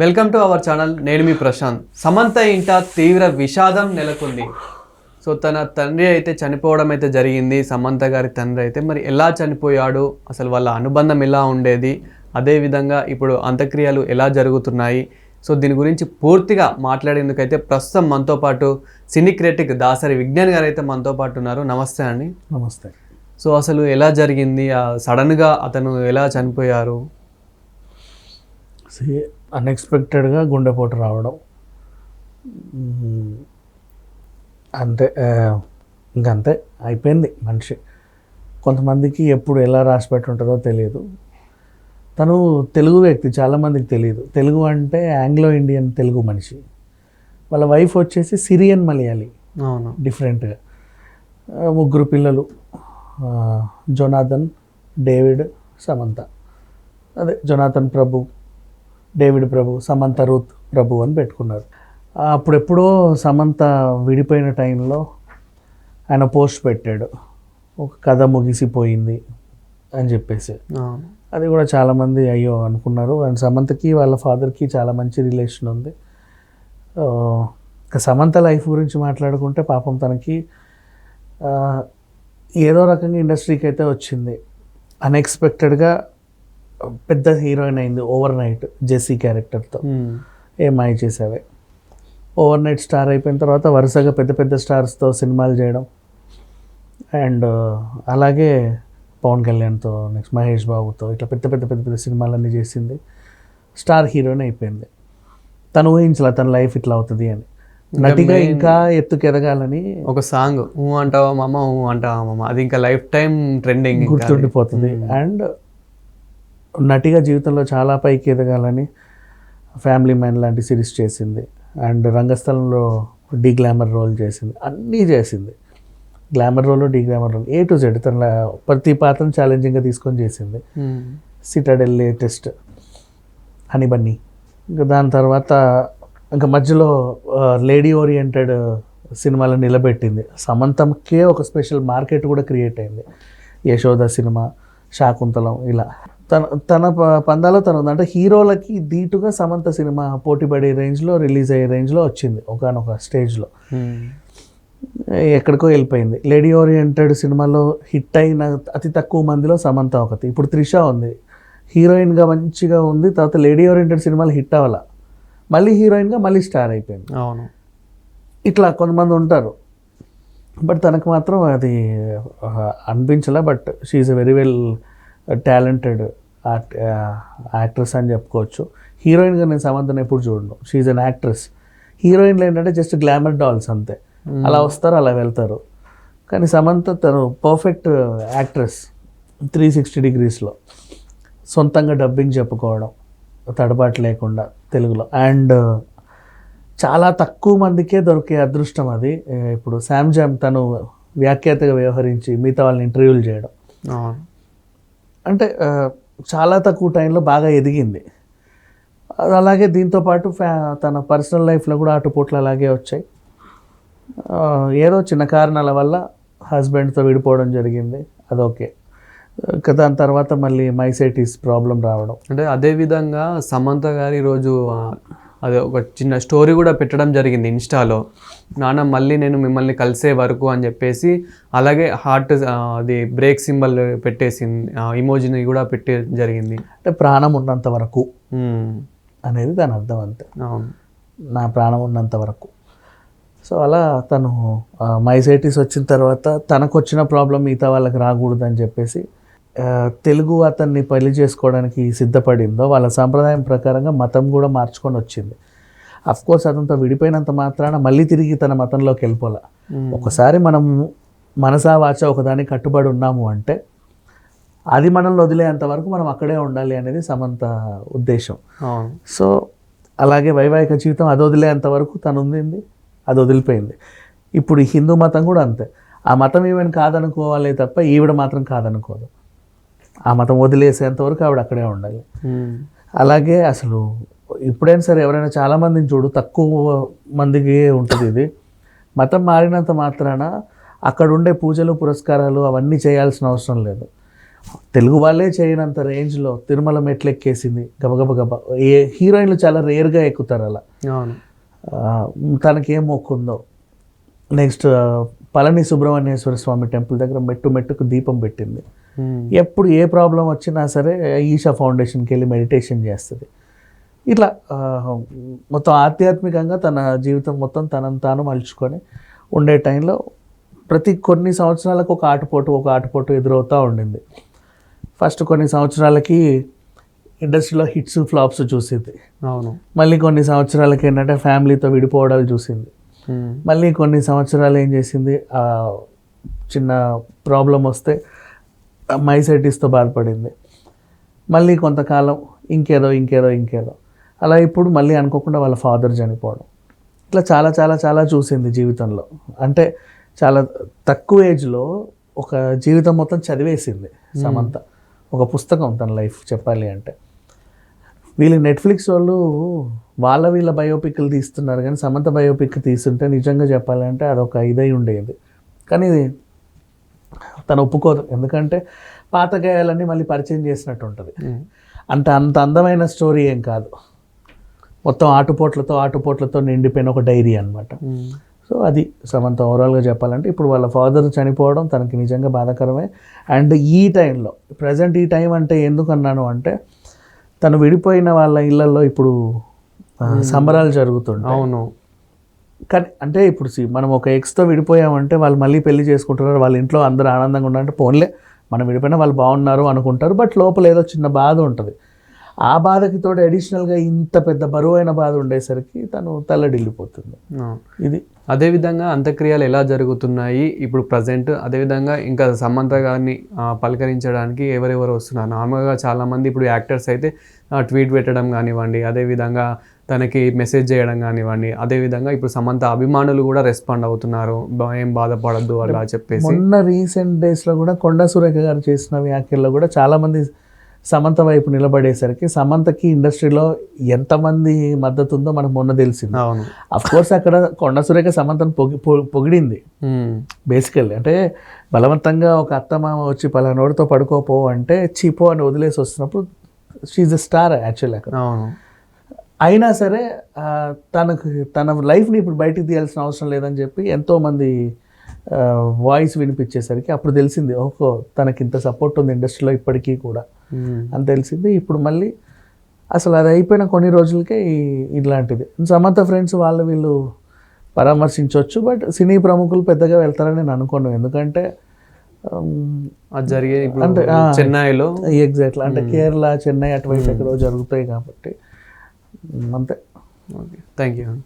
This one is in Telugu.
వెల్కమ్ టు అవర్ ఛానల్ నేను మీ ప్రశాంత్. సమంత ఇంట తీవ్ర విషాదం నెలకొంది. సో తన తండ్రి అయితే చనిపోవడం అయితే జరిగింది. సమంత గారి తండ్రి అయితే మరి ఎలా చనిపోయాడు? అసలు వాళ్ళ అనుబంధం ఎలా ఉండేది? అదేవిధంగా ఇప్పుడు అంత్యక్రియలు ఎలా జరుగుతున్నాయి? సో దీని గురించి పూర్తిగా మాట్లాడేందుకైతే ప్రస్తుతం మనతో పాటు సినీ క్రిటిక్ దాసరి విజ్ఞాన్ గారు అయితే మనతో పాటు ఉన్నారు. నమస్తే అండి. నమస్తే. సో అసలు ఎలా జరిగింది? సడన్గా అతను ఎలా చనిపోయారు? సి అన్ఎక్స్పెక్టెడ్గా గుండెపోటు రావడం. అంతే ఇంకంతే అయిపోయింది మనిషి. కొంతమందికి ఎప్పుడు ఎలా రాసి పెట్టి ఉంటుందో తెలియదు. తను తెలుగు వ్యక్తి చాలామందికి తెలియదు. తెలుగు అంటే ఆంగ్లో ఇండియన్ తెలుగు మనిషి. వాళ్ళ వైఫ్ వచ్చేసి సిరియన్ మలయాళీ. అవును. డిఫరెంట్గా. ముగ్గురు పిల్లలు. Jonathan David Samantha. అదే Jonathan Prabhu David Prabhu Samantha Ruth Prabhu అని పెట్టుకున్నారు. అప్పుడెప్పుడో సమంత విడిపోయిన టైంలో ఆయన పోస్ట్ పెట్టాడు. ఒక కథ ముగిసిపోయింది అని చెప్పేసి. అది కూడా చాలామంది అయ్యో అనుకున్నారు. అండ్ సమంతకి వాళ్ళ ఫాదర్కి చాలా మంచి రిలేషన్ ఉంది. సమంత లైఫ్ గురించి మాట్లాడుకుంటే పాపం తనకి ఏదో రకంగా ఇండస్ట్రీకి అయితే వచ్చింది. అన్ఎక్స్పెక్టెడ్గా పెద్ద హీరోయిన్ అయింది ఓవర్ నైట్ జెస్సీ క్యారెక్టర్తో. మ్మ్. ఏ మాయ చేసావే? ఓవర్ నైట్ స్టార్ అయిపోయిన తర్వాత వరుసగా పెద్ద పెద్ద స్టార్స్తో సినిమాలు చేయడం. అండ్ అలాగే పవన్ కళ్యాణ్తో నెక్స్ట్ మహేష్ బాబుతో ఇట్లా పెద్ద పెద్ద పెద్ద పెద్ద సినిమాలన్నీ చేసింది. స్టార్ హీరోయిన్ అయిపోయింది. తను ఊహించలే తన లైఫ్ ఇట్లా అవుతుంది అని. నటిగా ఇంకా ఎత్తుకు ఎదగాలని ఒక సాంగ్ ఊ అంటావా మామ ఊ అంటావా మామ అది ఇంకా లైఫ్ టైం ట్రెండింగ్ గుర్తుండిపోతుంది. అండ్ నటిగా జీవితంలో చాలా పైకి ఎదగాలని ఫ్యామిలీ మ్యాన్ లాంటి సిరీస్ చేసింది. అండ్ రంగస్థలంలో డీ గ్లామర్ రోల్ చేసింది. అన్నీ చేసింది. Glamour role de glamour role A to Z తన ప్రతి పాత్రను ఛాలెంజింగ్గా తీసుకొని చేసింది. సిటాడెల్ లేటెస్ట్ హనీ బన్నీ ఇంకా దాని తర్వాత ఇంకా మధ్యలో లేడీ ఓరియంటెడ్ సినిమాలను నిలబెట్టింది. సమంతంకే ఒక స్పెషల్ మార్కెట్ కూడా క్రియేట్ అయింది. యశోద సినిమా శాకుంతలం ఇలా. తన తన ప- పందాలో తను ఉంది అంటే హీరోలకి దీటుగా సమంత సినిమా పోటీపడే రేంజ్లో రిలీజ్ అయ్యే రేంజ్లో వచ్చింది ఒకనొక స్టేజ్లో. ఎక్కడికో వెళ్ళిపోయింది. లేడీ ఓరియంటెడ్ సినిమాలో హిట్ అయిన అతి తక్కువ మందిలో సమంత ఒకటి. ఇప్పుడు త్రిష ఉంది. హీరోయిన్గా మంచిగా ఉంది. తర్వాత లేడీ ఓరియంటెడ్ సినిమాలు హిట్ అవ్వాల. మళ్ళీ హీరోయిన్గా మళ్ళీ స్టార్ అయిపోయింది. అవును. ఇట్లా కొంతమంది ఉంటారు. బట్ తనకు మాత్రం అది అనిపించలే. But she's a very well talented actress అని చెప్పుకోవచ్చు. హీరోయిన్గా నేను సమంతను ఎప్పుడు చూడను. షీఈ్ అన్ యాక్ట్రెస్ హీరోయిన్లు ఏంటంటే జస్ట్ గ్లామర్ డాల్స్ అంతే. అలా వస్తారు అలా వెళ్తారు. కానీ సమంత తను పర్ఫెక్ట్ యాక్ట్రెస్ త్రీ సిక్స్టీ డిగ్రీస్లో సొంతంగా డబ్బింగ్ చెప్పుకోవడం తడబాటు లేకుండా తెలుగులో. అండ్ చాలా తక్కువ మందికే దొరికే అదృష్టం అది. ఇప్పుడు శామ్ జామ్ తను వ్యాఖ్యాతగా వ్యవహరించి మిగతా వాళ్ళని ఇంటర్వ్యూలు చేయడం. అంటే చాలా తక్కువ టైంలో బాగా ఎదిగింది. అలాగే దీంతో పాటు ఫ్యా తన పర్సనల్ లైఫ్లో కూడా ఆటుపోట్లు అలాగే వచ్చాయి. ఏదో చిన్న కారణాల వల్ల హస్బెండ్తో విడిపోవడం జరిగింది. అదొకే దాని తర్వాత మళ్ళీ మైసైటిస్ ప్రాబ్లం రావడం. అంటే అదే విధంగా సమంత గారి రోజు అదే ఒక చిన్న స్టోరీ కూడా పెట్టడం జరిగింది ఇన్స్టాలో. నాన్న మళ్ళీ నేను మిమ్మల్ని కలిసే వరకు అని చెప్పేసి అలాగే హార్ట్ అది బ్రేక్ సింబల్ పెట్టేసింది. ఇమోజిని కూడా పెట్టే జరిగింది. అంటే ప్రాణం ఉన్నంత వరకు అనేది దాని అర్థం అంతే. నా ప్రాణం ఉన్నంత వరకు. సో అలా తను మైసైటిస్ వచ్చిన తర్వాత తనకు వచ్చిన ప్రాబ్లం మిగతా వాళ్ళకి రాకూడదని చెప్పేసి తెలుగు అతన్ని పెళ్ళి చేసుకోవడానికి సిద్ధపడిందో వాళ్ళ సాంప్రదాయం ప్రకారంగా మతం కూడా మార్చుకొని వచ్చింది. అఫ్ కోర్స్ అతనితో విడిపోయినంత మాత్రాన మళ్ళీ తిరిగి తన మతంలోకి వెళ్ళిపోలే. ఉమ్, ఒకసారి మనం మనసా వాచ ఒకదానికి కట్టుబడి ఉన్నాము అంటే అది మనల్ని వదిలేంత వరకు మనం అక్కడే ఉండాలి అనేది సమంత ఉద్దేశం. సో అలాగే వైవాహిక జీవితం అది వదిలేంత వరకు తను ఉండింది అది వదిలిపోయింది. ఇప్పుడు ఈ హిందూ మతం కూడా అంతే. ఆ మతం ఈవెన్ కాదనుకోవాలి తప్ప ఈవిడ మాత్రం కాదనుకోదు. ఆ మతం వదిలేసేంత వరకు ఆవిడ అక్కడే ఉండాలి. అలాగే అసలు ఇప్పుడైనా సరే ఎవరైనా చాలామందిని చూడు తక్కువ మందికి ఉంటుంది ఇది. మతం మారినంత మాత్రాన అక్కడ ఉండే పూజలు పురస్కారాలు అవన్నీ చేయాల్సిన అవసరం లేదు. తెలుగు వాళ్ళే చేయనంత రేంజ్లో తిరుమల మెట్లు ఎక్కేసింది గబగబ గబ. ఏ హీరోయిన్లు చాలా రేర్గా ఎక్కుతారు అలా. తనకేం మొక్కుందో. నెక్స్ట్ పళని సుబ్రహ్మణ్యేశ్వర స్వామి టెంపుల్ దగ్గర మెట్టు మెట్టుకు దీపం పెట్టింది. ఎప్పుడు ఏ ప్రాబ్లం వచ్చినా సరే ఈషా ఫౌండేషన్కి వెళ్ళి మెడిటేషన్ చేస్తుంది. ఇట్లా మొత్తం ఆధ్యాత్మికంగా తన జీవితం మొత్తం తనను తాను మలుచుకొని ఉండే టైంలో ప్రతి కొన్ని సంవత్సరాలకు ఒక ఆటుపోటు ఒక ఆటుపోటు ఎదురవుతూ ఉండింది. ఫస్ట్ కొన్ని సంవత్సరాలకి ఇండస్ట్రీలో హిట్స్ ఫ్లాప్స్ చూసింది. అవును. మళ్ళీ కొన్ని సంవత్సరాలకి ఏంటంటే ఫ్యామిలీతో విడిపోవడాలు చూసింది. మళ్ళీ కొన్ని సంవత్సరాలు ఏం చేసింది? ఆ చిన్న ప్రాబ్లం వస్తే మైసైటిస్తో బాధపడింది. మళ్ళీ కొంతకాలం ఇంకేదో ఇంకేదో ఇంకేదో. అలా ఇప్పుడు మళ్ళీ అనుకోకుండా వాళ్ళ ఫాదర్ చనిపోవడం. ఇట్లా చాలా చాలా చాలా చూసింది జీవితంలో. అంటే చాలా తక్కువ ఏజ్లో ఒక జీవితం మొత్తం చదివేసింది సమంత. ఒక పుస్తకం తన లైఫ్ చెప్పాలి అంటే. వీళ్ళు నెట్ఫ్లిక్స్ వాళ్ళు వాళ్ళ వీళ్ళ బయోపిక్లు తీస్తున్నారు కానీ సమంత బయోపిక్ తీస్తుంటే నిజంగా చెప్పాలంటే అదొక ఇదై ఉండేది. కానీ తను ఒప్పుకోదు. ఎందుకంటే పాత గాయాలన్నీ మళ్ళీ పరిచయం చేసినట్టు ఉంటుంది. అంటే అంత అందమైన స్టోరీ ఏం కాదు. మొత్తం ఆటుపోట్లతో ఆటుపోట్లతో నిండిపోయిన ఒక డైరీ అన్నమాట. ఉమ్. సో అది సమంత ఓవరాల్గా చెప్పాలంటే ఇప్పుడు వాళ్ళ ఫాదర్ చనిపోవడం తనకి నిజంగా బాధాకరమే. అండ్ ఈ టైంలో ప్రజెంట్ ఈ టైం అంటే ఎందుకు అన్నాను అంటే తను విడిపోయిన వాళ్ళ ఇళ్ళల్లో ఇప్పుడు సంబరాలు జరుగుతుంటాయి. అవును. కానీ అంటే ఇప్పుడు మనం ఒక ఎక్స్తో విడిపోయామంటే వాళ్ళు మళ్ళీ పెళ్ళి చేసుకుంటున్నారు వాళ్ళ ఇంట్లో అందరూ ఆనందంగా ఉన్నారంటే పోన్లే మనం విడిపోయినా వాళ్ళు బాగున్నారు అనుకుంటారు బట్ లోపల ఏదో చిన్న బాధ ఉంటుంది. ఆ బాధకి తోడు అడిషనల్గా ఇంత పెద్ద బరువైన బాధ ఉండేసరికి తను తల్లడిల్లిపోతుంది. ఇది. అదేవిధంగా అంత్యక్రియలు ఎలా జరుగుతున్నాయి? ఇప్పుడు ప్రజెంట్ అదేవిధంగా ఇంకా సమంత గారిని పలకరించడానికి ఎవరెవరు వస్తున్నారు? నార్మల్గా చాలామంది ఇప్పుడు యాక్టర్స్ అయితే ట్వీట్ పెట్టడం కానివ్వండి అదేవిధంగా తనకి మెసేజ్ చేయడం కానివ్వండి అదేవిధంగా ఇప్పుడు సమంత అభిమానులు కూడా రెస్పాండ్ అవుతున్నారు. ఏం బాధపడద్దు అలా చెప్పేసి. మొన్న రీసెంట్ డేస్లో కూడా కొండా సురేఖ గారు చేసిన వ్యాఖ్యల్లో కూడా చాలామంది సమంత వైపు నిలబడేసరికి సమంతకి ఇండస్ట్రీలో ఎంతమంది మద్దతు ఉందో మనకు మొన్న తెలిసింది. అవును. కోర్స్ అక్కడ కొండ సురేఖ సమంతను పొగి పొగిడింది. బేసికల్లీ అంటే బలవంతంగా ఒక అత్తమామ వచ్చి పలానోడితో పడుకోపో అంటే చీపో అని వదిలేసి వస్తున్నప్పుడు షీఈ్ అ స్టార్ యాక్చువల్ అక్కడ. అవును. అయినా సరే తనకు తన లైఫ్ని ఇప్పుడు బయటికి తీయాల్సిన అవసరం లేదని చెప్పి ఎంతోమంది వాయిస్ వినిపించేసరికి అప్పుడు తెలిసింది ఓహో తనకి ఇంత సపోర్ట్ ఉంది ఇండస్ట్రీలో ఇప్పటికీ కూడా. అని తెలిసింది. ఇప్పుడు మళ్ళీ అసలు అది అయిపోయిన కొన్ని రోజులకే ఇట్లాంటిది. సమంత ఫ్రెండ్స్ వాళ్ళు వీళ్ళు పరామర్శించవచ్చు బట్ సినీ ప్రముఖులు పెద్దగా వెళ్తారని నేను అనుకోను. ఎందుకంటే అది జరిగే ఇప్పుడు అంటే. చెన్నైలో. ఎగ్జాక్ట్లీ అంటే కేరళ చెన్నై అటువైపు ఎక్కడో జరుగుతాయి కాబట్టి. అంతే. ఓకే. Thank you